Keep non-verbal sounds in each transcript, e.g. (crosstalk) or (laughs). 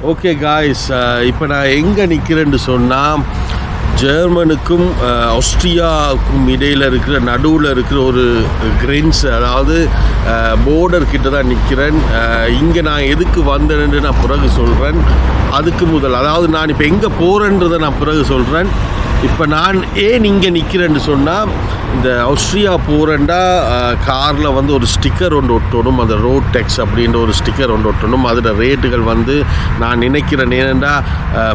Okay guys இப்போ நான் எங்கே நிற்கிறேன்னு சொன்னால் ஜெர்மனுக்கும் uh, ஆஸ்ட்ரியாவுக்கும் இடையில் இருக்கிற நடுவில் இருக்கிற ஒரு கிரென்ஸ் அதாவது uh, போர்டர் கிட்ட தான் நிற்கிறேன் uh, இங்கே நான் எதுக்கு வந்தேன்னு நான் பிறகு சொல்கிறேன் அதுக்கு முதல். அதாவது நான் இப்போ எங்கே போகிறேன்றதை நான் பிறகு சொல்கிறேன் இப்போ நான் ஏன் இங்கே நிற்கிறேன்னு சொன்னால் இந்த ஆஸ்ட்ரியா போகிறேன்டா காரில் வந்து ஒரு ஸ்டிக்கர் ஒன்று ஒட்டணும் அந்த ரோட் டெக்ஸ் அப்படின்ற ஒரு ஸ்டிக்கர் ஒன்று ஒட்டணும். அதோட ரேட்டுகள் வந்து நான் நினைக்கிறேன் ஏனெண்டா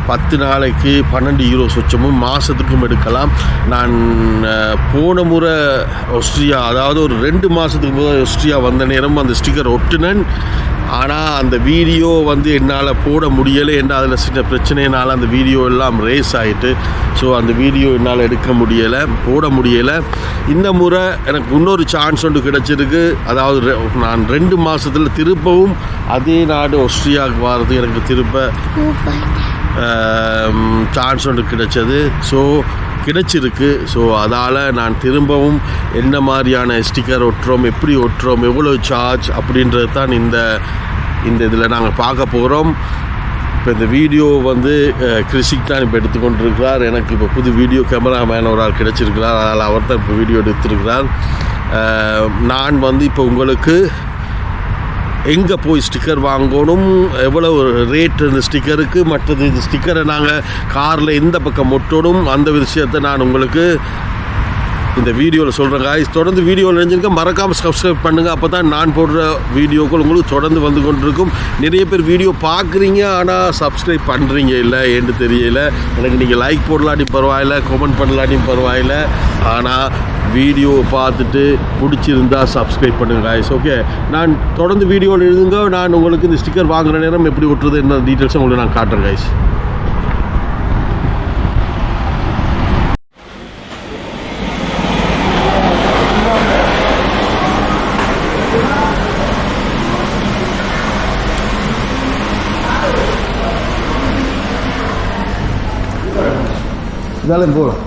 பத்து நாளைக்கு பன்னெண்டு யூரோ சொச்சமும் மாதத்துக்கும் எடுக்கலாம். நான் போன முறை ஆஸ்ட்ரியா அதாவது ஒரு ரெண்டு மாதத்துக்கு முதல் ஆஸ்ட்ரியா வந்த நேரம் அந்த ஸ்டிக்கர் ஒட்டுனேன். ஆனால் அந்த வீடியோ வந்து என்னால் போட முடியலை என்ற அதில் சின்ன பிரச்சனையினால் அந்த வீடியோ எல்லாம் ரேஸ் ஆகிட்டு ஸோ அந்த வீடியோ என்னால் எடுக்க முடியலை போட முடியலை. இந்த முறை எனக்கு இன்னொரு சான்ஸ் ஒன்று கிடச்சிருக்கு. அதாவது நான் ரெண்டு மாதத்தில் திருப்பவும் அதே நாடு ஆஸ்திரியாவுக்கு வர்றது எனக்கு திருப்ப சான்ஸ் ஒன்று கிடைச்சது. ஸோ கிடைச்சிருக்கு. ஸோ அதால் நான் திரும்பவும் என்ன மாதிரியான ஸ்டிக்கர் ஒட்டுறோம் எப்படி ஒட்டுறோம் எவ்வளோ சார்ஜ் அப்படின்றது தான் இந்த இந்த இதில் நாங்கள் பார்க்க போகிறோம் இப்போ இந்த வீடியோ வந்து கிருஷிக் தான் இப்போ எடுத்துக்கொண்டிருக்கிறார். எனக்கு இப்போ புது வீடியோ கேமராமேன் ஒரு ஆள் கிடச்சிருக்கிறார். அதனால் அவர் தான் இப்போ வீடியோ எடுத்திருக்கிறார். நான் வந்து இப்போ உங்களுக்கு எங்கே போய் ஸ்டிக்கர் வாங்கணும்? எவ்வளோ ரேட் இந்த ஸ்டிக்கருக்கு மற்றது இந்த ஸ்டிக்கரை நாங்கள் காரில் எந்த பக்கம் ஒட்டணும். அந்த விஷயத்தை நான் உங்களுக்கு இந்த வீடியோவில் சொல்கிறேன் காய்ஸ் தொடர்ந்து வீடியோவில் நினைஞ்சிருக்க மறக்காமல் சப்ஸ்கிரைப் பண்ணுங்கள் அப்போ தான் நான் போடுற வீடியோக்கள் உங்களுக்கு தொடர்ந்து வந்து கொண்டிருக்கும். நிறைய பேர் வீடியோ பார்க்குறீங்க ஆனால் சப்ஸ்கிரைப் பண்ணுறீங்க இல்லை ஏன்னு தெரியல. எனக்கு நீங்கள் லைக் போடலாட்டி பரவாயில்ல கமெண்ட் பண்ணலாட்டியும் பரவாயில்ல. ஆனால் வீடியோ பார்த்துட்டு பிடிச்சிருந்தா சப்ஸ்கிரைப் பண்ணுங்கள் காய்ஸ் ஓகே நான் தொடர்ந்து வீடியோவில் எழுதுங்க. நான் உங்களுக்கு இந்த ஸ்டிக்கர் வாங்குகிற நேரம் எப்படி ஒட்டுறது என்ன டீட்டெயில்ஸும் உங்களுக்கு நான் காட்டுறேன் காய்ஸ் இதாலும் போகலாம்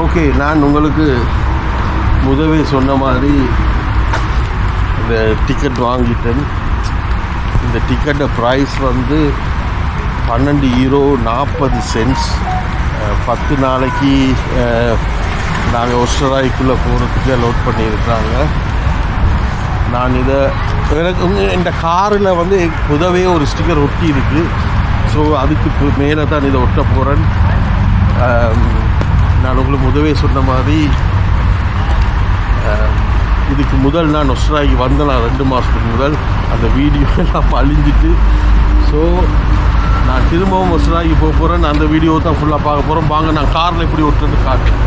ஓகே நான் உங்களுக்கு முதவே சொன்ன மாதிரி இந்த டிக்கெட் வாங்கிட்டேன். இந்த டிக்கெட்டை ப்ரைஸ் வந்து பன்னெண்டு ஈரோ நாற்பது சென்ட்ஸ் பத்து நாளைக்கு நாங்கள் ஒஸ்டராய்க்குள்ளே போகிறதுக்கு லோட் பண்ணியிருக்காங்க. நான் இதை எனக்கு இந்த காரில் வந்து புதவே ஒரு ஸ்டிக்கர் ஒட்டி இருக்குது ஸோ அதுக்கு மேலே தான் இதை ஒட்ட போகிறேன் நான் உங்களுக்கு முதவே சொன்ன மாதிரி இதுக்கு முதல் நான் நொஸ்ராகி வந்தேன் நான் ரெண்டு மாதத்துக்கு முதல். அந்த வீடியோ (laughs) எல்லாம் அழிஞ்சிட்டு. ஸோ நான் திரும்பவும் நொஸ்ராகி போக போகிறேன் அந்த வீடியோ தான் ஃபுல்லாக பார்க்க போகிறோம் வாங்க நான் காரில் எப்படி ஒட்டுறது காட்டுறேன்.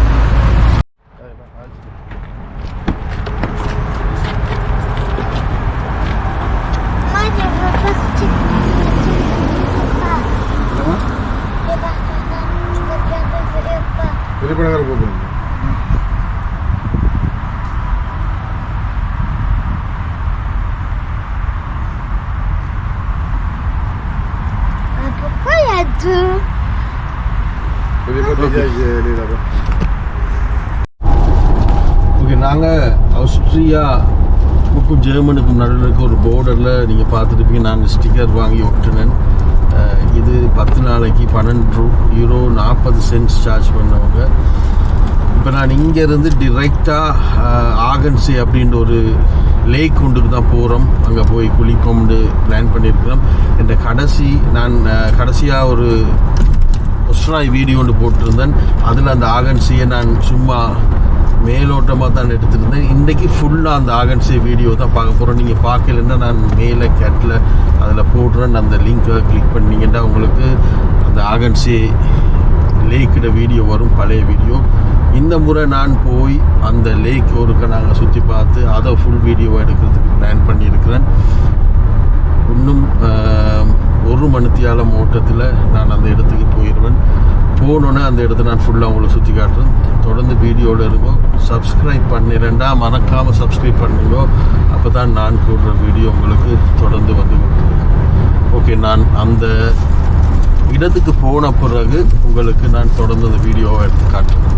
வெளிப்படகார போகணும் ஓகே நாங்கள் ஆஸ்திரியாவுக்கும் ஜெர்மனுக்கும் நடுவில் இருக்க ஒரு போர்டரில் நீங்கள் பார்த்துருப்பீங்க நான் ஸ்டிக்கர் வாங்கி ஒட்டினேன். இது பத்து நாளைக்கு பன்னெண்டு ரூ யூரோ நாற்பது சென்ட்ஸ் சார்ஜ் பண்ணவங்க. இப்போ நான் இங்கேருந்து டிரெக்டாக ஆகன்சி அப்படின்ற ஒரு லேக் ஒன்றுக்கு தான் போகிறோம் அங்கே போய் குளிப்போம்னு பிளான் பண்ணியிருக்கிறோம் இந்த கடைசி நான் கடைசியாக ஒரு ஒஸ்ட்ராய் வீடியோ ஒன்று போட்டிருந்தேன். அதில் அந்த ஆகன்சியை நான் சும்மா மேலோட்டமாக தான் எடுத்திருந்தேன். இன்றைக்கி ஃபுல்லாக அந்த ஆகன்சி வீடியோ தான் பார்க்க போகிறோம் நீங்கள் பார்க்கலன்னா நான் மேலே கேட்டில் அதில் போடுறேன். அந்த லிங்க்கை கிளிக் பண்ணீங்கன்னா உங்களுக்கு அந்த ஆகன்சி லேக்கிட வீடியோ வரும் பழைய வீடியோ இந்த முறை நான் போய் அந்த லேக் ஒருக்க நாங்கள் சுற்றி பார்த்து அதை ஃபுல் வீடியோவாக எடுக்கிறதுக்கு பிளான் பண்ணியிருக்கிறேன். இன்னும் ஒரு மணித்தியாலம் ஓட்டத்தில் நான் அந்த இடத்துக்கு போயிடுவேன் போனோன்னே அந்த இடத்த நான் ஃபுல்லாக உங்களை சுற்றி காட்டுறேன். தொடர்ந்து வீடியோவில் இருக்கும். சப்ஸ்கிரைப் பண்ணிடுறேன்டா மறக்காமல் சப்ஸ்கிரைப் பண்ணுங்க அப்போ தான் நான் போடுற வீடியோ உங்களுக்கு தொடர்ந்து வந்து கொண்டிருக்கும் ஓகே நான் அந்த இடத்துக்கு போன பிறகு உங்களுக்கு நான் தொடர்ந்து அந்த வீடியோவை எடுத்து காட்டுறேன்.